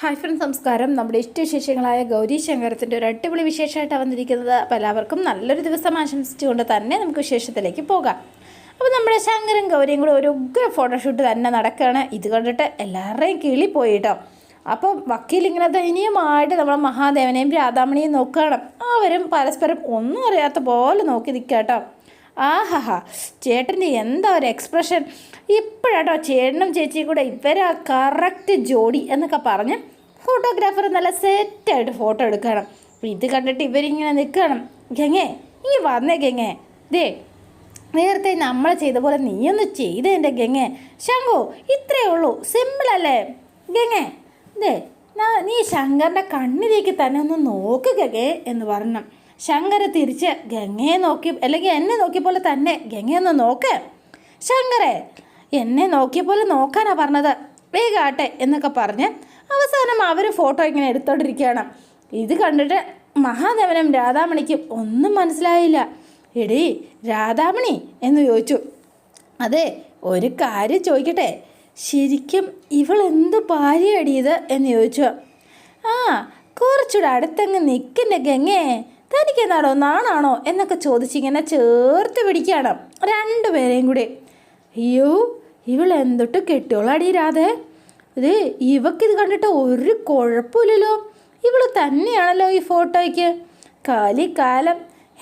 Hi friends നമസ്കാരം. നമ്മുടെ ഇഷ്ടവിശേഷങ്ങളായ ഗൗരി ശങ്കരത്തിന്റെ ഒരു അടിപൊളി വിശേഷമായിട്ടാണ് വന്നിരിക്കുന്നത്. അപ്പോൾ എല്ലാവർക്കും നല്ലൊരു ദിവസം ആശംസിച്ചുകൊണ്ട് തന്നെ നമുക്ക് വിശേഷത്തിലേക്ക് പോകാം. അപ്പോൾ നമ്മുടെ ശങ്കരും ഗൗരിയും കൂടെ ഒരു ഉഗ്ര ഫോട്ടോഷൂട്ട് തന്നെ നടക്കുകയാണ് ഇത് കണ്ടിട്ട് എല്ലാവരുടെയും കിളി കേട്ടോ. അപ്പോൾ വക്കീൽ ഇങ്ങനെ ദയനീയമായിട്ട് നമ്മളെ മഹാദേവനെയും രാധാമണിയും നോക്കുകയാണ്. അവരും പരസ്പരം ഒന്നും അറിയാത്ത പോലെ നോക്കി നിൽക്കുക കേട്ടോ. ആഹാ ചേട്ടന്റെ എന്താ ഒരു എക്സ്പ്രഷൻ ഇപ്പോഴാട്ടോ ചേട്ടനും ചേച്ചിയും കൂടെ ഇവരാ കറക്റ്റ് ജോഡി എന്നൊക്കെ പറഞ്ഞ് ഫോട്ടോഗ്രാഫർ നല്ല സെറ്റായിട്ട് ഫോട്ടോ എടുക്കണം. ഇത് കണ്ടിട്ട് ഇവരിങ്ങനെ നിൽക്കണം. ഗംഗേ നീ വന്നേ ഗംഗേ. ദേ നേരത്തെ നമ്മൾ ചെയ്ത പോലെ നീയൊന്ന് ചെയ്തേ എന്റെ ഗംഗേ. ശങ്കു ഇത്രയേ ഉള്ളൂ. സിമ്പിളല്ലേ ഗംഗേ ദേ നീ ശങ്കറിന്റെ കണ്ണിലേക്ക് തന്നെ ഒന്ന് നോക്കുക ഗംഗേ എന്ന് പറഞ്ഞു. ശങ്കര തിരിച്ച് ഗംഗയെ നോക്കി അല്ലെങ്കിൽ എന്നെ നോക്കിയ പോലെ തന്നെ ഗംഗയൊന്ന് നോക്ക്. ശങ്കരെ എന്നെ നോക്കിയ പോലെ നോക്കാനാ പറഞ്ഞത്. വേഗാട്ടെ എന്നൊക്കെ പറഞ്ഞ് അവസാനം അവർ ഫോട്ടോ ഇങ്ങനെ എടുത്തോണ്ടിരിക്കുകയാണ്. ഇത് കണ്ടിട്ട് മഹാദേവനും രാധാമണിക്കും ഒന്നും മനസ്സിലായില്ല. എടീ രാധാമണി എന്ന് ചോദിച്ചു. അതെ ഒരു കാര്യം ചോദിക്കട്ടെ. ശരിക്കും ഇവൾ എന്ത് ഭാര്യയടിയത് എന്ന് ചോദിച്ചു. ആ കുറച്ചുകൂടെ അടുത്തങ്ങ് നിൽക്കണ്ടേ ഗംഗേ. തനിക്കെന്താണോ നാണാണോ എന്നൊക്കെ ചോദിച്ചിങ്ങനെ ചേർത്ത് പിടിക്കുകയാണ് രണ്ടുപേരെയും കൂടി. അയ്യോ ഇവൾ എന്തൊട്ട് കെട്ടിയോളാടി രാധേ. ഇത് ഇവക്കിത് കണ്ടിട്ട് ഒരു കുഴപ്പമില്ലല്ലോ. ഇവൾ തന്നെയാണല്ലോ ഈ ഫോട്ടോയ്ക്ക്. കാലി കാലം.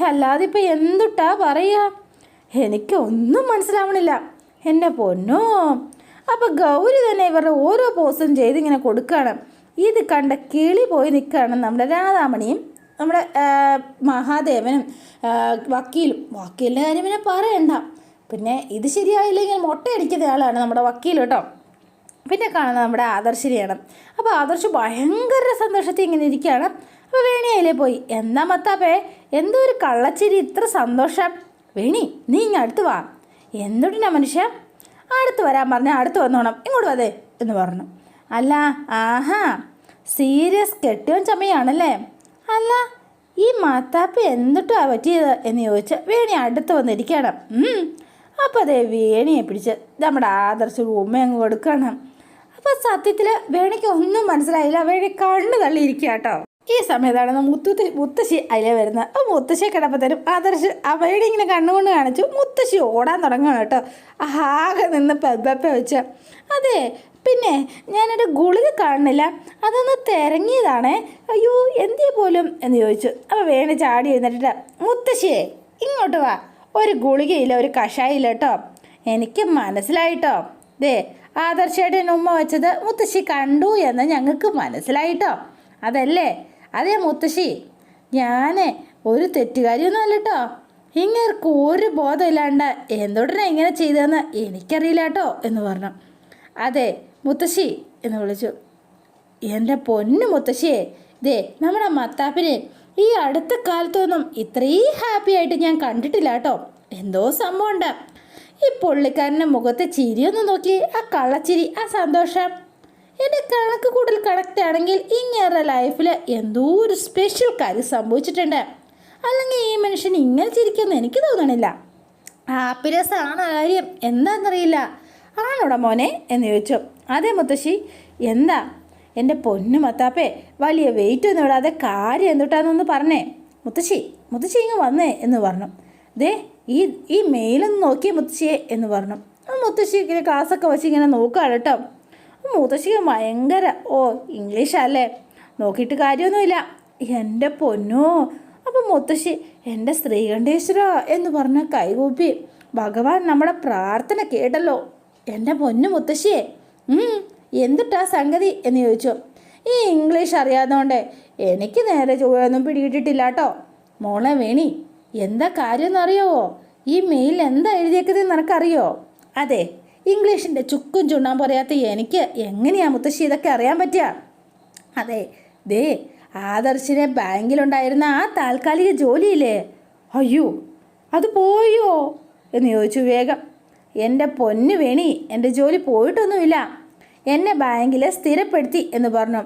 അല്ലാതെ ഇപ്പം എന്തുട്ടാ പറയുക എനിക്ക് ഒന്നും മനസ്സിലാവണില്ല. എന്നെ പൊന്നോ. അപ്പം ഗൗരി തന്നെ ഇവരുടെ ഓരോ പോസ്റ്റും ചെയ്ത് ഇങ്ങനെ കൊടുക്കുകയാണ്. ഇത് കണ്ട കിളി പോയി നിൽക്കുകയാണ് നമ്മുടെ രാധാമണിയും നമ്മുടെ മഹാദേവനും വക്കീലും വക്കീലിന്റെ കാര്യം പിന്നെ പറയണ്ട. പിന്നെ ഇത് ശരിയായില്ലെങ്കിൽ മുട്ടയടിക്കുന്ന ആളാണ് നമ്മുടെ വക്കീൽ കേട്ടോ. പിന്നെ കാണുന്നത് നമ്മുടെ ആദർശിനെയാണ് അപ്പോൾ ആദർശ് ഭയങ്കര സന്തോഷത്തിൽ ഇങ്ങനെ ഇരിക്കുകയാണ്. അപ്പോൾ വേണി അതിലേ പോയി. എന്താ മത്താപ്പേ? എന്തോ ഒരു കള്ളച്ചിരി ഇത്ര സന്തോഷം. വേണി നീ ഇങ്ങ് അടുത്ത് വാ. എന്തുണ്ടാ മനുഷ്യ? അടുത്ത് വരാൻ പറഞ്ഞ അടുത്ത് വന്നോണം. ഇങ്ങോട്ട് വതേ എന്ന് പറഞ്ഞു. അല്ല ആഹാ. സീരിയസ് കെട്ടിയോൻ ചമയാണല്ലേ? അല്ല ഈ മത്താപ്പ എന്തിട്ടാ പറ്റിയത് എന്ന് ചോദിച്ച് വേണി അടുത്ത് വന്നിരിക്കണം. അപ്പോൾ അതേ വേണിയെ പിടിച്ച് നമ്മുടെ ആദർശ ഉമ്മ അങ്ങ് കൊടുക്കണം അപ്പോൾ സത്യത്തിൽ വേണിക്ക് ഒന്നും മനസ്സിലായില്ല. വേണി കണ്ണു തള്ളിയിരിക്കുക കേട്ടോ ഈ സമയത്താണ് മുത്തു മുത്തശ്ശി അതിലെ വരുന്നത്. അപ്പോൾ മുത്തശ്ശിയെ കിടപ്പത്തേനും ആദർശ് വേണി ഇങ്ങനെ കണ്ണുകൊണ്ട് കാണിച്ചു. മുത്തശ്ശി ഓടാൻ തുടങ്ങുകയാണ് കേട്ടോ. ആകെ നിന്ന് പെപ്പ വെച്ച്. അതെ പിന്നെ ഞാനൊരു ഗുളിക കാണുന്നില്ല. അതൊന്ന് തിരങ്ങിയതാണേ. അയ്യോ എന്തേ പോലും? എന്ന് ചോദിച്ചു. അപ്പോൾ വേണി ചാടി എഴുന്നേറ്റിട്ട് മുത്തശ്ശിയെ ഇങ്ങോട്ട് വാ. ഒരു ഗുളികയില്ല ഒരു കഷായില്ല കേട്ടോ എനിക്ക് മനസ്സിലായിട്ടോ. ദേ ആദർശയുടെ ഉമ്മ വെച്ചത് മുത്തശ്ശി കണ്ടു എന്ന് ഞങ്ങൾക്ക് മനസ്സിലായിട്ടോ. അതല്ലേ? അതെ മുത്തശ്ശി ഞാൻ ഒരു തെറ്റുകാരിയൊന്നും അല്ല കേട്ടോ ഇങ്ങനെ ഒരു ബോധമില്ലാണ്ട് എന്തുടനെ ഇങ്ങനെ ചെയ്തതെന്ന് എനിക്കറിയില്ല കേട്ടോ എന്ന് പറഞ്ഞു. അതെ മുത്തശ്ശി എന്ന് വിളിച്ചു. എന്റെ പൊന്നു മുത്തശ്ശിയെ ദേ നമ്മുടെ മത്താപ്പിനെ ഈ അടുത്ത കാലത്തൊന്നും ഇത്രയും ഹാപ്പി ആയിട്ട് ഞാൻ കണ്ടിട്ടില്ല കേട്ടോ. എന്തോ സംഭവം സംഭവമുണ്ട്. ഈ പുള്ളിക്കാരന്റെ മുഖത്തെ ചിരിയൊന്ന് നോക്കി ആ കള്ളച്ചിരി ആ സന്തോഷം. എന്റെ കണക്ക് കൂടുതൽ കണക്റ്റ് ആണെങ്കിൽ ഇങ്ങേറെ ലൈഫിൽ എന്തോ ഒരു സ്പെഷ്യൽ കാര്യം സംഭവിച്ചിട്ടുണ്ട്. അല്ലെങ്കിൽ ഈ മനുഷ്യൻ ഇങ്ങനെ ചിരിക്കുമെന്ന് എനിക്ക് തോന്നണില്ല. ഹാപ്പിനെസ് ആണ് കാര്യം എന്താണെന്നറിയില്ല. ആണോടാ മോനെ? എന്ന് ചോദിച്ചു. അതെ മുത്തശ്ശി. എന്താ? എന്റെ പൊന്നു മത്താപ്പേ വലിയ വെയിറ്റ് ഒന്നും ഇടാതെ കാര്യം എന്തുട്ടാന്നൊന്ന് പറഞ്ഞേ. മുത്തശ്ശി മുത്തശ്ശി ഇങ്ങ് വന്നേ എന്ന് പറഞ്ഞു. ദേ ഈ ഈ മെയിലൊന്ന് നോക്കിയേ മുത്തശ്ശിയെ എന്ന് പറഞ്ഞു. മുത്തശ്ശി ഇങ്ങനെ ക്ലാസ്സൊക്കെ വെച്ച് ഇങ്ങനെ നോക്കുകയാണ് കേട്ടോ. മുത്തശ്ശിക്ക് ഭയങ്കര ഓ ഇംഗ്ലീഷല്ലേ നോക്കിയിട്ട് കാര്യമൊന്നുമില്ല. എന്റെ പൊന്നോ അപ്പം മുത്തശ്ശി എന്റെ ശ്രീകണ്ഠേശ്വര എന്ന് പറഞ്ഞ കൈകൂപ്പി ഭഗവാൻ നമ്മുടെ പ്രാർത്ഥന കേട്ടല്ലോ. എന്റെ പൊന്നു മുത്തശ്ശിയെ. എന്തുട്ടാ സംഗതി? എന്ന് ചോദിച്ചു. ഈ ഇംഗ്ലീഷ് അറിയാത്തതുകൊണ്ട് എനിക്ക് നേരെ ചൊവ്വയൊന്നും പിടികിട്ടിട്ടില്ല കേട്ടോ മോളെ വേണി എന്താ കാര്യം എന്നറിയാവോ ഈ മെയിൽ എന്താ എഴുതിയേക്കുന്നത് നിനക്കറിയോ? അതെ ഇംഗ്ലീഷിന്റെ ചുക്കും ചുണ്ണാൻ പറയാത്ത എനിക്ക് എങ്ങനെയാ മുത്തശ്ശി ഇതൊക്കെ അറിയാൻ പറ്റുക? അതെ ദേ ആദർശിനെ ബാങ്കിലുണ്ടായിരുന്ന ആ താൽക്കാലിക ജോലിയില്ലേ? അയ്യോ അത് പോയോ? എന്ന് ചോദിച്ചു വേഗം. എന്റെ പൊന്നു വേണി എന്റെ ജോലി പോയിട്ടൊന്നുമില്ല. എന്നെ ബാങ്കിൽ സ്ഥിരപ്പെടുത്തി എന്ന് പറഞ്ഞു.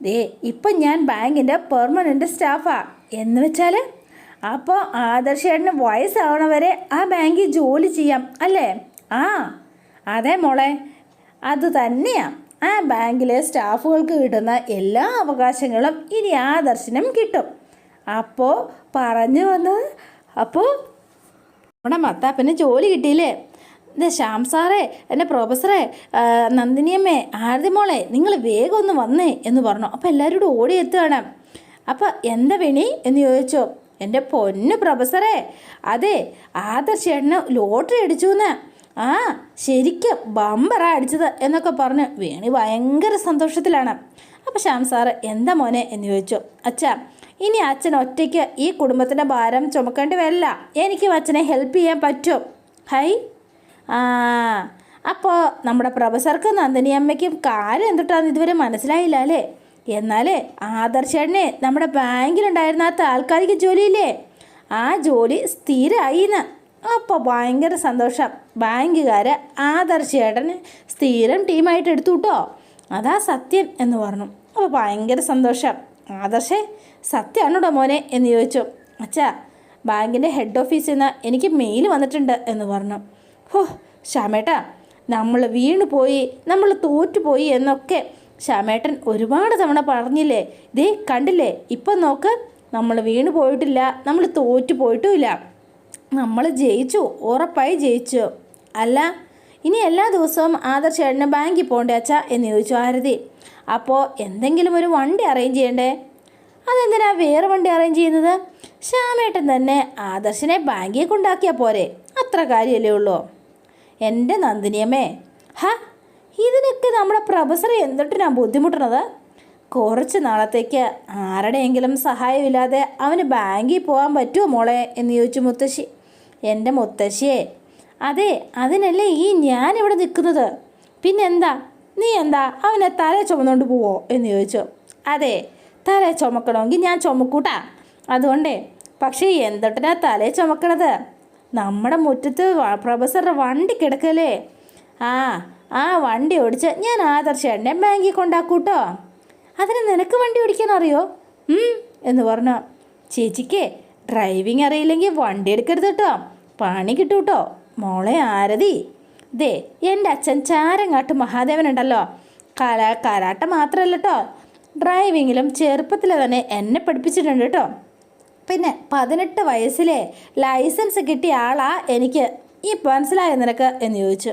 ദേ ഇപ്പം ഞാൻ ബാങ്കിന്റെ പെർമനന്റ് സ്റ്റാഫാണ് എന്ന് വെച്ചാൽ അപ്പോൾ ആദർശേട്ടന് വയസ്സാവണവരെ ആ ബാങ്കിൽ ജോലി ചെയ്യാം അല്ലേ? ആ അതെ മോളെ. അത് തന്നെയാണ് ആ ബാങ്കിലെ സ്റ്റാഫുകൾക്ക് കിട്ടുന്ന എല്ലാ അവകാശങ്ങളും ഇനി ആദർശനം കിട്ടും. അപ്പോൾ പറഞ്ഞു വന്നത് അപ്പോൾ നമ്മുടെ മത്താപ്പന് ജോലി കിട്ടിയില്ലേ? ഇത് ശ്യാം സാറേ എന്റെ പ്രൊഫസറെ നന്ദിനിയമ്മേ ആരതി മോളെ നിങ്ങൾ വേഗം ഒന്ന് വന്നേ എന്ന് പറഞ്ഞു. അപ്പോൾ എല്ലാവരും കൂടെ ഓടി എത്തുകയാണ് അപ്പോൾ എന്താ വേണി എന്ന് ചോദിച്ചു. എന്റെ പൊന്ന് പ്രൊഫസറെ അതെ ആദർശേട്ടന് ലോട്ടറി അടിച്ചു എന്ന് ആ ശരിക്കും ബമ്പറാ അടിച്ചത് എന്നൊക്കെ പറഞ്ഞ് വേണി ഭയങ്കര സന്തോഷത്തിലാണ്. അപ്പോൾ ശ്യാം സാറ് എന്താ മോനെ എന്ന് ചോദിച്ചു. അച്ഛാ ഇനി അച്ഛൻ ഒറ്റയ്ക്ക് ഈ കുടുംബത്തിന്റെ ഭാരം ചുമക്കേണ്ടി വരില്ല. എനിക്കും അച്ഛനെ ഹെൽപ്പ് ചെയ്യാൻ പറ്റും. ഹൈ. ആ അപ്പോൾ നമ്മുടെ പ്രൊഫസർക്ക് നന്ദിനിയമ്മയ്ക്കും കാര്യം എന്തിട്ടാന്ന് ഇതുവരെ മനസ്സിലായില്ല അല്ലേ? എന്നാൽ ആദർശേട്ടനെ നമ്മുടെ ബാങ്കിലുണ്ടായിരുന്ന ആ താൽക്കാലിക ജോലിയില്ലേ? ആ ജോലി സ്ഥിരമായിന്ന് അപ്പോൾ ഭയങ്കര സന്തോഷം. ബാങ്കുകാർ ആദർശേട്ടന് സ്ഥിരം ടീമായിട്ട് എടുത്തു കേട്ടോ അതാ സത്യം എന്ന് പറഞ്ഞു. അപ്പോൾ ഭയങ്കര സന്തോഷം. ആദർശേ സത്യമാണോടോ മോനെ എന്ന് ചോദിച്ചു. അച്ഛാ ബാങ്കിന്റെ ഹെഡ് ഓഫീസിൽ നിന്ന് എനിക്ക് മെയിൽ വന്നിട്ടുണ്ട് എന്ന് പറഞ്ഞു. ഹോ ശ്യാമേട്ടാ നമ്മൾ വീണു പോയി നമ്മൾ തോറ്റുപോയി എന്നൊക്കെ ശ്യാമേട്ടൻ ഒരുപാട് തവണ പറഞ്ഞില്ലേ? ദേ കണ്ടില്ലേ? ഇപ്പം നോക്ക് നമ്മൾ വീണു പോയിട്ടില്ല നമ്മൾ തോറ്റു പോയിട്ടുമില്ല. നമ്മൾ ജയിച്ചു ഉറപ്പായി ജയിച്ചു. അല്ല ഇനി എല്ലാ ദിവസവും ആദർശ് ചേട്ടന് ബാങ്കിൽ പോകണ്ടേ അച്ഛാ എന്ന് ചോദിച്ചു ആരതി. അപ്പോൾ എന്തെങ്കിലും ഒരു വണ്ടി അറേഞ്ച് ചെയ്യണ്ടേ? അതെന്തിനാ വേറെ വണ്ടി അറേഞ്ച് ചെയ്യുന്നത്? ശ്യാമേട്ടൻ തന്നെ ആദർശിനെ ബാങ്കിൽ കൊണ്ടാക്കിയാൽ പോരെ. അത്ര കാര്യമല്ലേ ഉള്ളൂ. എന്റെ നന്ദിനിയമ്മേ. ഹ ഇതിനൊക്കെ നമ്മുടെ പ്രൊഫസറെ ഞാൻ ബുദ്ധിമുട്ടണത്? കുറച്ച് നാളത്തേക്ക് ആരുടെയെങ്കിലും സഹായമില്ലാതെ അവന് ബാങ്കിൽ പോകാൻ പറ്റുമോ മോളെ? എന്ന് ചോദിച്ചു മുത്തശ്ശി. എന്റെ മുത്തശ്ശിയെ. അതെ അതിനല്ലേ ഈ ഞാൻ ഇവിടെ നിൽക്കുന്നത്. പിന്നെന്താ? നീ എന്താ? അവനെ തല ചുമന്നുകൊണ്ട് പോവോ? എന്ന് ചോദിച്ചു. അതെ തല ചുമക്കണമെങ്കിൽ ഞാൻ ചുമക്കൂട്ടാ. അതുകൊണ്ടേ പക്ഷേ എന്തൊട്ടിനാ തലേ ചുമക്കണത്? നമ്മുടെ മുറ്റത്ത് പ്രൊഫസറുടെ വണ്ടി കിടക്കല്ലേ? ആ ആ വണ്ടി ഓടിച്ച ഞാൻ ആദർശ ആദർശേട്ടനെ ബാങ്കിൽ കൊണ്ടാക്കൂട്ടോ. അതിന് നിനക്ക് വണ്ടി ഓടിക്കാൻ അറിയോ എന്ന് പറഞ്ഞു. ചേച്ചിക്ക് ഡ്രൈവിംഗ് അറിയില്ലെങ്കിൽ വണ്ടി എടുക്കരുത് കേട്ടോ. പണി കിട്ടും കേട്ടോ മോളെ ആരതി. ദേ എന്റെ അച്ഛൻ ചാരങ്ങാട്ട് മഹാദേവനുണ്ടല്ലോ. കല കരാട്ട മാത്രമല്ല കേട്ടോ ഡ്രൈവിങ്ങിലും ചെറുപ്പത്തിൽ തന്നെ എന്നെ പഠിപ്പിച്ചിട്ടുണ്ട് കേട്ടോ പിന്നെ പതിനെട്ട് വയസ്സിലെ ലൈസൻസ് കിട്ടിയ ആളാ എനിക്ക്. ഈ മനസ്സിലായ നിനക്ക്? എന്ന് ചോദിച്ചു.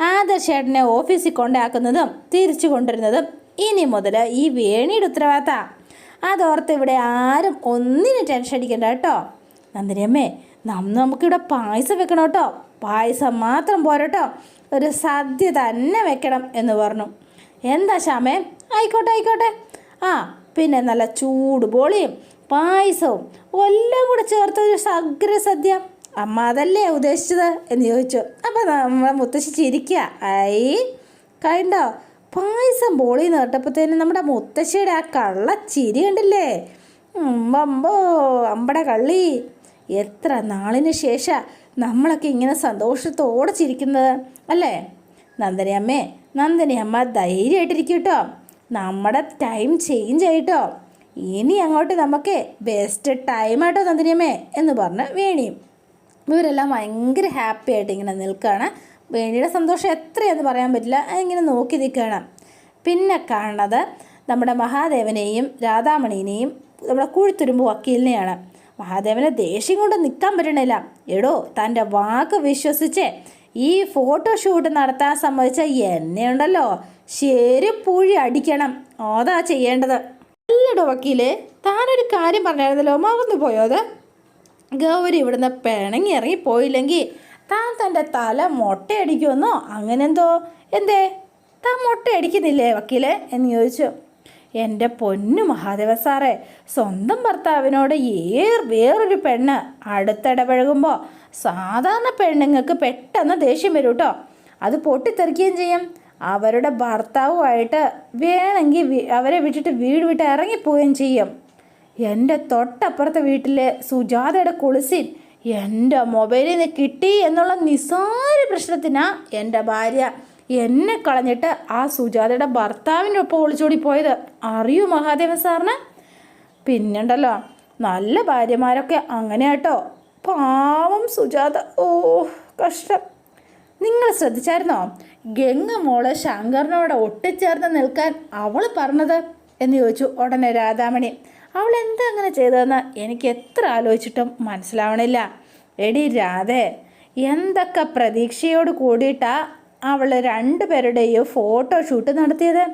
ആദർശേട്ടനെ ഓഫീസിൽ കൊണ്ടാക്കുന്നതും തിരിച്ചു കൊണ്ടുവരുന്നതും ഇനി മുതൽ ഈ വേണിയുടെ ഉത്തരവാദിത്ത. അതോർത്ത് ഇവിടെ ആരും ഒന്നിനും ടെൻഷൻ അടിക്കണ്ട കേട്ടോ. നന്ദിനിയമ്മേ നമ്മ നമുക്കിവിടെ പായസം വെക്കണം കേട്ടോ. പായസം മാത്രം പോരട്ടോ ഒരു സദ്യ തന്നെ വെക്കണം എന്ന് പറഞ്ഞു. എന്താ ശ്യാമേ? ആയിക്കോട്ടെ ആയിക്കോട്ടെ. ആ പിന്നെ നല്ല ചൂട് ബോളിയും പായസവും എല്ലാം കൂടെ ചേർത്ത ഒരു സഗ്ര സദ്യ അമ്മ അതല്ലേ ഉദ്ദേശിച്ചത്? എന്ന് ചോദിച്ചു. അപ്പം നമ്മളെ മുത്തശ്ശി ചിരിക്കുക ഐ കണ്ടോ? പായസം ബോളിന്ന് കേട്ടപ്പോഴത്തേനും നമ്മുടെ മുത്തശ്ശിയുടെ ആ കള്ള ചിരി കണ്ടില്ലേ അമ്പോ അമ്പട കള്ളി. എത്ര നാളിന് ശേഷം നമ്മളൊക്കെ ഇങ്ങനെ സന്തോഷത്തോടെ ചിരിക്കുന്നത് അല്ലേ? നന്ദനി അമ്മേ നന്ദനി അമ്മ ധൈര്യമായിട്ടിരിക്കും കേട്ടോ. നമ്മുടെ ടൈം ചേഞ്ച് ആയിട്ടോ ഇനി അങ്ങോട്ട് നമുക്ക് ബെസ്റ്റ് ടൈം ആട്ടോ നന്ദിനിയമ്മേ എന്ന് പറഞ്ഞ് വേണിയും. ഇവരെല്ലാം ഭയങ്കര ഹാപ്പി ആയിട്ട് ഇങ്ങനെ നിൽക്കുകയാണ്. വേണിയുടെ സന്തോഷം എത്രയെന്ന് പറയാൻ പറ്റില്ല. ഇങ്ങനെ നോക്കി നിൽക്കുകയാണ്. പിന്നെ കാണുന്നത് നമ്മുടെ മഹാദേവനെയും രാധാമണീനെയും നമ്മുടെ കുഴുത്തുരുമ്പ് വക്കീലിനെയാണ്. മഹാദേവനെ ദേഷ്യം കൊണ്ട് നിൽക്കാൻ പറ്റണില്ല. എടോ തന്റെ വാക്ക് വിശ്വസിച്ച് ഈ ഫോട്ടോ ഷൂട്ട് നടത്താൻ സമ്മതിച്ച എന്നെ ഉണ്ടല്ലോ ശരി പൂഴി അടിക്കണം. അതാ ചെയ്യേണ്ടത്. അല്ലടോ വക്കീലേ താനൊരു കാര്യം പറഞ്ഞായിരുന്നല്ലോ മറന്നു പോയോ അത്? ഗൗരി ഇവിടുന്ന് പിണങ്ങി ഇറങ്ങി പോയില്ലെങ്കിൽ താൻ തന്റെ തല മുട്ടയടിക്കുമെന്നോ? അങ്ങനെന്തോ? എന്തേ? താൻ മുട്ടയടിക്കുന്നില്ലേ വക്കീലെ എന്ന് ചോദിച്ചു. എന്റെ പൊന്നു മഹാദേവ സാറേ സ്വന്തം ഭർത്താവിനോട് ഏർ വേറൊരു പെണ്ണ് അടുത്തിടപഴകുമ്പോൾ സാധാരണ പെണ്ണുങ്ങൾക്ക് പെട്ടെന്ന് ദേഷ്യം വരും കേട്ടോ അത് പൊട്ടിത്തെറിക്കുകയും ചെയ്യും. അവരുടെ ഭർത്താവുമായിട്ട് വേണമെങ്കിൽ അവരെ വിട്ടിട്ട് വീട് വിട്ട് ഇറങ്ങിപ്പോവുകയും ചെയ്യും. എന്റെ തൊട്ടപ്പുറത്തെ വീട്ടിലെ സുജാതയുടെ കുളിസിൻ എന്റെ മൊബൈലിൽ നിന്ന് കിട്ടി എന്നുള്ള നിസ്സാര പ്രശ്നത്തിനാ എന്റെ ഭാര്യ എന്നെ കളഞ്ഞിട്ട് ആ സുജാതയുടെ ഭർത്താവിന്റെ ഒപ്പം ഒളിച്ചോടി പോയത്. അറിയൂ മഹാദേവൻ സാറിന്. പിന്നെണ്ടല്ലോ നല്ല ഭാര്യമാരൊക്കെ അങ്ങനെയാട്ടോ. പാവം സുജാത. ഓ കഷ്ടം. നിങ്ങൾ ശ്രദ്ധിച്ചായിരുന്നോ? ഗംഗ മോൾ ശങ്കറിനോട് ഒട്ടിച്ചേർന്ന് നിൽക്കാൻ അവൾ പറഞ്ഞത്? എന്ന് ചോദിച്ചു ഉടനെ രാധാമണി. അവൾ എന്താ അങ്ങനെ ചെയ്തതെന്ന് എനിക്ക് എത്ര ആലോചിച്ചിട്ടും മനസ്സിലാവണില്ല. എടി രാധേ എന്തൊക്കെ പ്രതീക്ഷയോട് കൂടിയിട്ടാ അവൾ രണ്ടുപേരുടെയും ഫോട്ടോഷൂട്ട് നടത്തിയത്?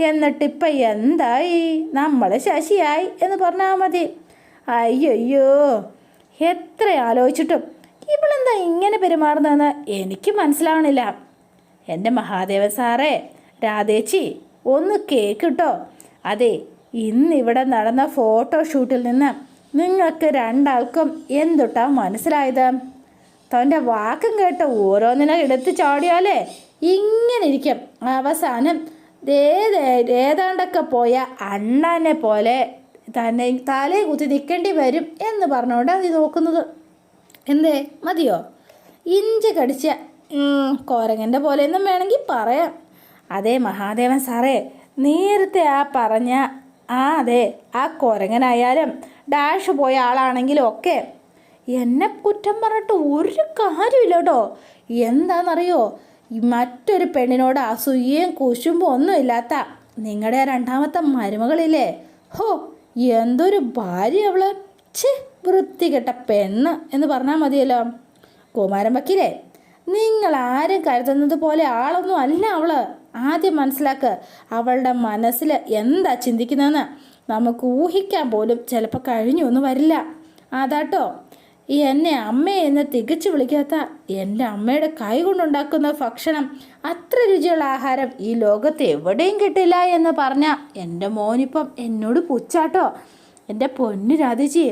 എന്നിട്ടിപ്പം എന്തായി? നമ്മൾ ശശിയായി എന്ന് പറഞ്ഞാൽ മതി. അയ്യോ എത്ര ആലോചിച്ചിട്ടും ഇവളെന്താ ഇങ്ങനെ പെരുമാറുന്നതെന്ന് എനിക്ക് മനസ്സിലാവണില്ല. എന്റെ മഹാദേവൻ സാറേ രാധേച്ചി ഒന്ന് കേക്ക് കേക്കിട്ടോ. അതെ ഇന്നിവിടെ നടന്ന ഫോട്ടോഷൂട്ടിൽ നിന്ന് നിങ്ങൾക്ക് രണ്ടാൾക്കും എന്തുട്ടാ മനസ്സിലായത്? തന്റെ വാക്കും കേട്ട് ഓരോന്നിനെ എടുത്ത് ചാടിയാലേ ഇങ്ങനെ ഇരിക്കും. അവസാനം ഏത് ഏതാണ്ടൊക്കെ പോയ അണ്ണാനെ പോലെ തന്നെ തലേ കുത്തി നിൽക്കേണ്ടി വരും എന്ന് പറഞ്ഞുകൊണ്ട് അത് നോക്കുന്നത്. എന്തേ? മതിയോ? ഇഞ്ചി കടിച്ച കോരങ്ങന്റെ പോലെയൊന്നും വേണമെങ്കിൽ പറയാം. അതെ മഹാദേവൻ സാറേ നേരത്തെ ആ പറഞ്ഞ ആ അതെ ആ കോരങ്ങനായാലും ഡാഷ് പോയ ആളാണെങ്കിലും ഒക്കെ എന്നെ കുറ്റം പറഞ്ഞിട്ട് ഒരു കാര്യമില്ല കേട്ടോ എന്താണെന്നറിയോ മറ്റൊരു പെണ്ണിനോട് അസൂയയും കുശുമ്പും ഒന്നും ഇല്ലാത്ത നിങ്ങളുടെ രണ്ടാമത്തെ മരുമകളില്ലേ? ഹോ എന്തൊരു ഭാര്യ അവൾ. ഛേ! വൃത്തികെട്ട പെണ്ണ് എന്ന് പറഞ്ഞാൽ മതിയല്ലോ. കുമാരൻ വക്കീലേ നിങ്ങൾ ആരും കരുതുന്നത് പോലെ ആളൊന്നും അല്ല അവൾ. ആദ്യം മനസ്സിലാക്ക് അവളുടെ മനസ്സിൽ എന്താ ചിന്തിക്കുന്നതെന്ന്. നമുക്ക് ഊഹിക്കാൻ പോലും ചിലപ്പോൾ കഴിഞ്ഞു ഒന്നും വരില്ല. അതാട്ടോ ഈ എന്നെ അമ്മയെ എന്ന് തികച്ചു വിളിക്കാത്ത എന്റെ അമ്മയുടെ കൈ കൊണ്ടുണ്ടാക്കുന്ന ഭക്ഷണം അത്ര രുചിയുള്ള ആഹാരം ഈ ലോകത്ത് എവിടെയും കിട്ടില്ല എന്ന് പറഞ്ഞ എന്റെ മോനിപ്പം എന്നോട് പുച്ചാട്ടോ എന്റെ പൊന്നു രാധിച്ചി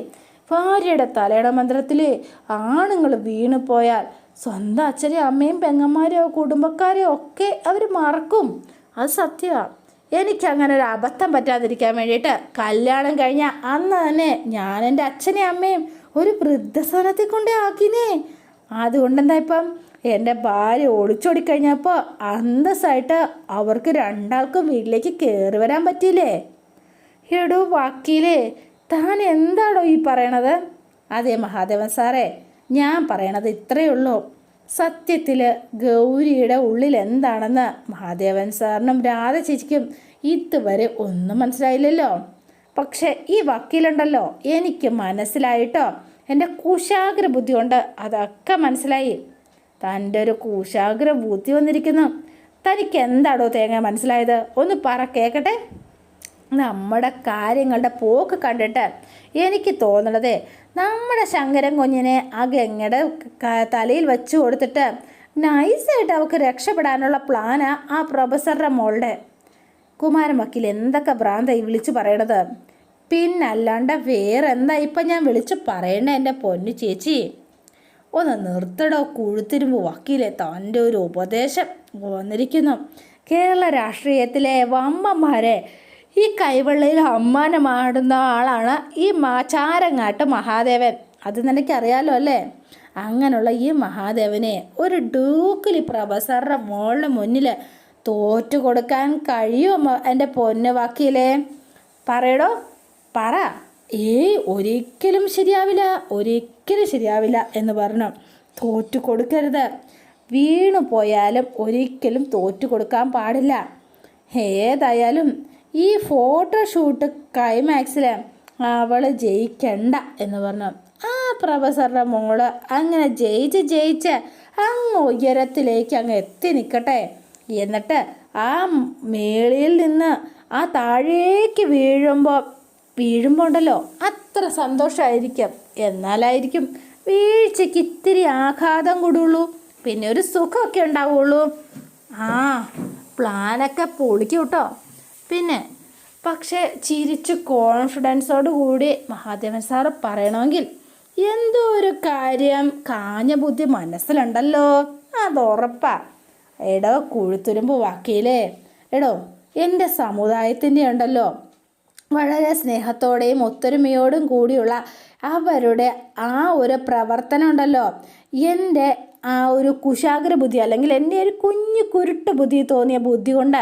ഭാര്യയുടെ തലയുടെ മന്ത്രത്തിൽ ആണുങ്ങൾ വീണുപോയാൽ സ്വന്തം അച്ഛനെയും അമ്മയും പെങ്ങന്മാരെയോ കുടുംബക്കാരെയോ ഒക്കെ അവർ മറക്കും. അത് സത്യമാണ് എനിക്കങ്ങനെ ഒരു അബദ്ധം പറ്റാതിരിക്കാൻ വേണ്ടിയിട്ട് കല്യാണം കഴിഞ്ഞ അന്ന് തന്നെ ഞാൻ എന്റെ അച്ഛനെയും അമ്മയും ഒരു വൃദ്ധസ്ഥാനത്തിൽ കൊണ്ടേ ആക്കിനേ. അതുകൊണ്ടെന്താ ഇപ്പം? എന്റെ ഭാര്യ ഒളിച്ചോടി കഴിഞ്ഞപ്പോൾ അന്തസ്സായിട്ട് അവർക്ക് രണ്ടാൾക്കും വീട്ടിലേക്ക് കയറി വരാൻ പറ്റിയില്ലേ? എടോ വക്കീലേ താൻ എന്താണോ ഈ പറയണത്? അതെ മഹാദേവൻ സാറേ ഞാൻ പറയണത് ഇത്രയേ ഉള്ളൂ. സത്യത്തിൽ ഗൗരിയുടെ ഉള്ളിൽ എന്താണെന്ന് മഹാദേവൻ സാറിനും രാധ ചേച്ചിക്കും ഇതുവരെ ഒന്നും മനസ്സിലായില്ലല്ലോ. പക്ഷേ ഈ വക്കീലുണ്ടല്ലോ എനിക്ക് മനസ്സിലായിട്ടോ? എന്റെ കുശാഗ്ര ബുദ്ധി കൊണ്ട് അതൊക്കെ മനസ്സിലായി. തന്റെ ഒരു കുശാഗ്ര ബുദ്ധി വന്നിരിക്കുന്നു. തനിക്ക് എന്താടോ തേങ്ങ മനസ്സിലായത്? ഒന്ന് പറ കേൾക്കട്ടെ നമ്മുടെ കാര്യങ്ങളുടെ പോക്ക് കണ്ടിട്ട് എനിക്ക് തോന്നണത് നമ്മുടെ ശങ്കരൻ കുഞ്ഞിനെ ആ ഗംഗയുടെ തലയിൽ വെച്ചു കൊടുത്തിട്ട് നൈസായിട്ട് അവൾക്ക് രക്ഷപ്പെടാനുള്ള പ്ലാനാ ആ പ്രൊഫസറുടെ മോളുടെ. കുമാരൻ വക്കീൽ എന്തൊക്കെ ഭ്രാന്തായി വിളിച്ചു പറയണത്? പിന്നല്ലാണ്ട് വേറെ എന്താ ഇപ്പം ഞാൻ വിളിച്ചു പറയണേ എന്റെ പൊന്നു ചേച്ചി? ഒന്ന് നിർത്തടോ കുഴുത്തിരുമ്പ് വക്കീലെ തന്റെ ഒരു ഉപദേശം വന്നിരിക്കുന്നു. കേരള രാഷ്ട്രീയത്തിലെ വമ്മന്മാരെ ഈ കൈവെള്ളയിൽ അമ്മാനമാടുന്ന ആളാണ് ഈ ചാരങ്ങാട്ട് മഹാദേവൻ. അത് നിനക്കറിയാലോ അല്ലേ? അങ്ങനെയുള്ള ഈ മഹാദേവനെ ഒരു ഡൂക്കിലി പ്രൊഫസറുടെ മോളുടെ മുന്നിൽ തോറ്റു കൊടുക്കാൻ കഴിയുമോ എന്റെ പൊന്ന് വക്കീലേ. പറയടോ. പറ. ഏയ് ഒരിക്കലും ശരിയാവില്ല. ഒരിക്കലും ശരിയാവില്ല എന്ന് പറഞ്ഞു. തോറ്റു കൊടുക്കരുത്. വീണു പോയാലും ഒരിക്കലും തോറ്റു കൊടുക്കാൻ പാടില്ല. ഏതായാലും ഈ ഫോട്ടോഷൂട്ട് ക്ലൈമാക്സിൽ അവൾ ജയിക്കണ്ട എന്ന് പറഞ്ഞു. ആ പ്രൊഫസറുടെ മോൾ അങ്ങനെ ജയിച്ച് ജയിച്ച് അങ്ങ് ഉയരത്തിലേക്ക് അങ്ങ് എത്തി നിൽക്കട്ടെ എന്നിട്ട് ആ മേളിയിൽ നിന്ന് ആ താഴേക്ക് വീഴുമ്പോൾ വീഴുമ്പോൾ ഉണ്ടല്ലോ അത്ര സന്തോഷമായിരിക്കും എന്നാലായിരിക്കും വീഴ്ചയ്ക്ക് ഇത്തിരി ആഘാതം കൂടുള്ളൂ. പിന്നെ ഒരു സുഖമൊക്കെ ഉണ്ടാവുള്ളൂ. ആ പ്ലാനൊക്കെ പൊളിക്കും കേട്ടോ പിന്നെ പക്ഷേ ചിരിച്ച് കോൺഫിഡൻസോട് കൂടി മഹാദേവൻ സാറ് പറയണമെങ്കിൽ എന്തോ ഒരു കാര്യം കാഞ്ഞ ബുദ്ധി മനസ്സിലുണ്ടല്ലോ. അത് ഉറപ്പാ. എടോ കുഴുത്തുരുമ്പ് വക്കീലേ. എടോ എന്റെ സമുദായത്തിന്റെ ഉണ്ടല്ലോ. വളരെ സ്നേഹത്തോടെയും ഒത്തൊരുമയോടും കൂടിയുള്ള അവരുടെ ആ ഒരു പ്രവർത്തനം ഉണ്ടല്ലോ. എന്റെ ആ ഒരു കുശാഗ്ര ബുദ്ധി അല്ലെങ്കിൽ എന്റെ ഒരു കുഞ്ഞു കുരുട്ട് ബുദ്ധി തോന്നിയ ബുദ്ധി കൊണ്ട്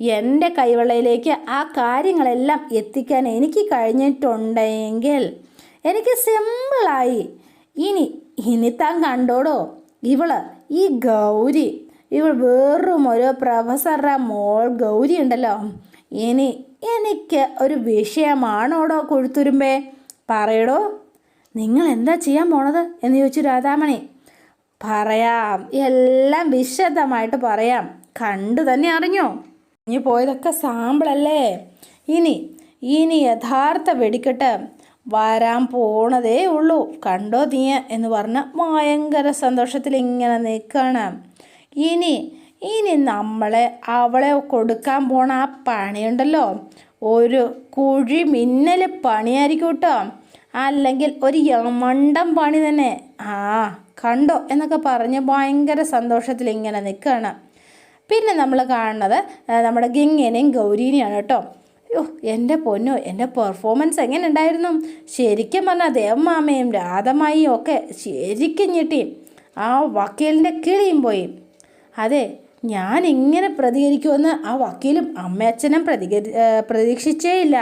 എന്റെ കൈവെള്ളയിലേക്ക് ആ കാര്യങ്ങളെല്ലാം എത്തിക്കാൻ എനിക്ക് കഴിഞ്ഞിട്ടുണ്ടെങ്കിൽ എനിക്ക് സിമ്പിളായി. ഇനി ഇനി താൻ കണ്ടോടോ? ഇവൾ ഈ ഗൗരി ഇവൾ വെറും ഒരു പ്രൊഫസറുടെ മോൾ ഗൗരി ഉണ്ടല്ലോ. ഇനി എനിക്ക് ഒരു വിഷയമാണോടോ കൊഴുത്തുരുമ്പേ? പറയടോ നിങ്ങൾ എന്താ ചെയ്യാൻ പോണത്? എന്ന് ചോദിച്ചു രാധാമണി. പറയാം. എല്ലാം വിശദമായിട്ട് പറയാം. കണ്ടു തന്നെ അറിഞ്ഞോ? ഇനി പോയതൊക്കെ സാമ്പിളല്ലേ ഇനി ഇനി യഥാർത്ഥ വെടിക്കെട്ട് വരാൻ പോണതേ ഉള്ളൂ. കണ്ടോ നീ എന്ന് പറഞ്ഞ ഭയങ്കര സന്തോഷത്തിൽ ഇങ്ങനെ നിൽക്കുകയാണ് ഇനി ഇനി നമ്മളെ അവളെ കൊടുക്കാൻ പോണ ആ പണിയുണ്ടല്ലോ. ഒരു കുഴി മിന്നൽ പണിയായിരിക്കും കേട്ടോ. അല്ലെങ്കിൽ ഒരു യമണ്ടം പണി തന്നെ. ആ കണ്ടോ എന്നൊക്കെ പറഞ്ഞ് ഭയങ്കര സന്തോഷത്തിൽ ഇങ്ങനെ നിൽക്കുകയാണ്. പിന്നെ നമ്മൾ കാണുന്നത് നമ്മുടെ ഗംഗേനെയും ഗൗരീനെയാണ് കേട്ടോ. ഓ എന്റെ പൊന്നോ എന്റെ പെർഫോമൻസ് എങ്ങനെ ഉണ്ടായിരുന്നു ശരിക്കും പറഞ്ഞാൽ ദേവമാമയും രാധമായും ഒക്കെ ശരിക്കും ഞെട്ടി. ആ വക്കീലിന്റെ കിളിയും പോയി. അതെ ഞാൻ ഇങ്ങനെ പ്രതികരിക്കുമെന്ന് ആ വക്കീലും അമ്മയച്ഛനും പ്രതികരി പ്രതീക്ഷിച്ചേ ഇല്ല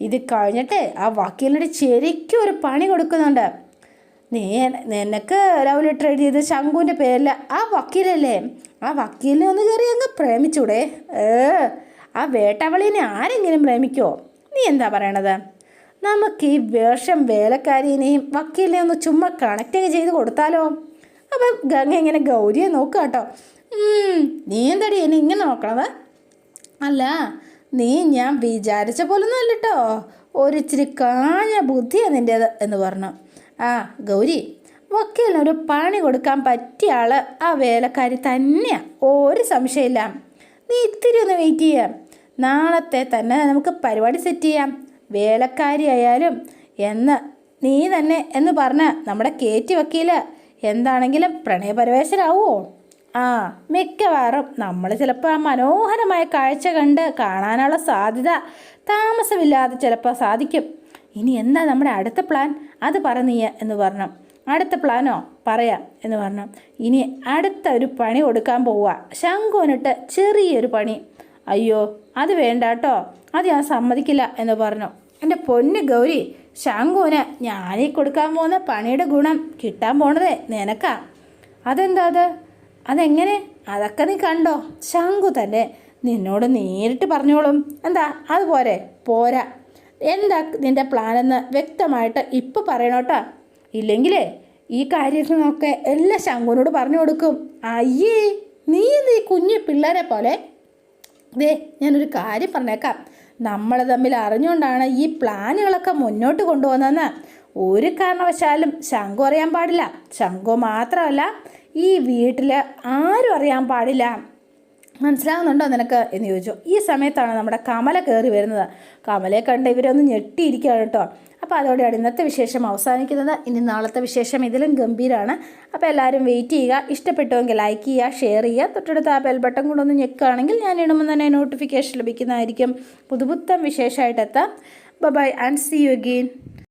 ഇത് കഴിഞ്ഞിട്ട് ആ വക്കീലിനോട് ശരിക്കും ഒരു പണി കൊടുക്കുന്നുണ്ട്. നീ നിനക്ക് ലവ് ലെറ്റർ എഴുതിയത് ശംഖുവിന്റെ പേരിൽ ആ വക്കീലല്ലേ? ആ വക്കീലിനെ ഒന്ന് കയറി അങ്ങ് പ്രേമിച്ചൂടെ. ഏ ആ വേട്ടവളീനെ ആരെങ്കിലും പ്രേമിക്കോ? നീ എന്താ പറയണത്? നമുക്ക് ഈ വേഷം വേലക്കാരിനെയും വക്കീലിനെ ഒന്ന് ചുമ്മാ കണക്ട് ചെയ്ത് കൊടുത്താലോ? അപ്പം ഗംഗ ഇങ്ങനെ ഗൗരിയെ നോക്കുക കേട്ടോ. നീ എന്താടി എന്നെ ഇങ്ങനെ നോക്കണത്? അല്ല നീ ഞാൻ വിചാരിച്ച പോലൊന്നും അല്ല കേട്ടോ ഒരിച്ചിരി കാഞ്ഞ ബുദ്ധിയാണ് നിന്റേത് എന്ന് പറഞ്ഞു. ആ ഗൗരി വക്കീലിനൊരു പണി കൊടുക്കാൻ പറ്റിയ ആൾ ആ വേലക്കാരി തന്നെയാണ് ഒരു സംശയമില്ല. നീ ഇത്തിരി ഒന്ന് വെയിറ്റ് ചെയ്യാം. നാളത്തെ തന്നെ നമുക്ക് പരിപാടി സെറ്റ് ചെയ്യാം. വേലക്കാരി ആയാലും എന്ന് നീ തന്നെ എന്ന് പറഞ്ഞ നമ്മുടെ കേറ്റി വക്കീൽ എന്താണെങ്കിലും പ്രണയപരവേശരാവോ ആ മിക്കവാറും നമ്മൾ ചിലപ്പോൾ ആ മനോഹരമായ കാഴ്ച കണ്ട് കാണാനുള്ള സാധ്യത താമസമില്ലാതെ ചിലപ്പോൾ സാധിക്കും. ഇനി എന്താ നമ്മുടെ അടുത്ത പ്ലാൻ അത് പറ നീ എന്ന് പറഞ്ഞു. അടുത്ത പ്ലാനോ പറയാം എന്ന് പറഞ്ഞു. ഇനി അടുത്ത ഒരു പണി കൊടുക്കാൻ പോവുക. ശംഖുവിനിട്ട് ചെറിയൊരു പണി. അയ്യോ അത് വേണ്ട കേട്ടോ. അത് ഞാൻ സമ്മതിക്കില്ല എന്ന് പറഞ്ഞു. എന്റെ പൊന്ന് ഗൗരി ശംഖുവിന് ഞാനീ കൊടുക്കാൻ പോകുന്ന പണിയുടെ ഗുണം കിട്ടാൻ പോണതേ നിനക്കാ. അതെന്താ അത്? അതെങ്ങനെ? അതൊക്കെ നീ കണ്ടോ? ശംഖു തന്നെ നിന്നോട് നേരിട്ട് പറഞ്ഞോളും. എന്താ? അതുപോരെ പോരാ. എന്താ നിന്റെ പ്ലാനെന്ന് വ്യക്തമായിട്ട് ഇപ്പോൾ പറയണോട്ടാ ഇല്ലെങ്കിലേ ഈ കാര്യങ്ങളൊക്കെ എല്ലാം ശങ്കുവിനോട് പറഞ്ഞു കൊടുക്കും. അയ്യേ നീ ഈ കുഞ്ഞു പിള്ളേരെ പോലെ? ദേ ഞാനൊരു കാര്യം പറഞ്ഞേക്കാം. നമ്മൾ തമ്മിൽ അറിഞ്ഞുകൊണ്ടാണ് ഈ പ്ലാനുകളൊക്കെ മുന്നോട്ട് കൊണ്ടുപോകുന്നതെന്ന്. ഒരു കാരണവശാലും ശംഖു അറിയാൻ പാടില്ല. ശംഖു മാത്രമല്ല ഈ വീട്ടിൽ ആരും അറിയാൻ പാടില്ല. മനസ്സിലാവുന്നുണ്ടോ നിനക്ക്? എന്ന് ചോദിച്ചു. ഈ സമയത്താണ് നമ്മുടെ കമല കയറി വരുന്നത്. കമലയെ കണ്ട് ഇവരൊന്ന് ഞെട്ടിയിരിക്കുകയാണ് കേട്ടോ. അപ്പോൾ അതോടെയാണ് ഇന്നത്തെ വിശേഷം അവസാനിക്കുന്നത്. ഇനി നാളത്തെ വിശേഷം ഇതിലും ഗംഭീരമാണ് അപ്പോൾ എല്ലാവരും വെയിറ്റ് ചെയ്യുക. ഇഷ്ടപ്പെട്ടുവെങ്കിൽ ലൈക്ക് ചെയ്യുക ഷെയർ ചെയ്യുക. തൊട്ടടുത്ത് ആ ബെൽ ബട്ടൺ കൊണ്ടൊന്ന് ഞെക്കുകയാണെങ്കിൽ ഞാൻ ഇടുമ്പോൾ തന്നെ നോട്ടിഫിക്കേഷൻ ലഭിക്കുന്നതായിരിക്കും. പുതുപുത്തം വിശേഷമായിട്ട് എത്താം. Bye and see you again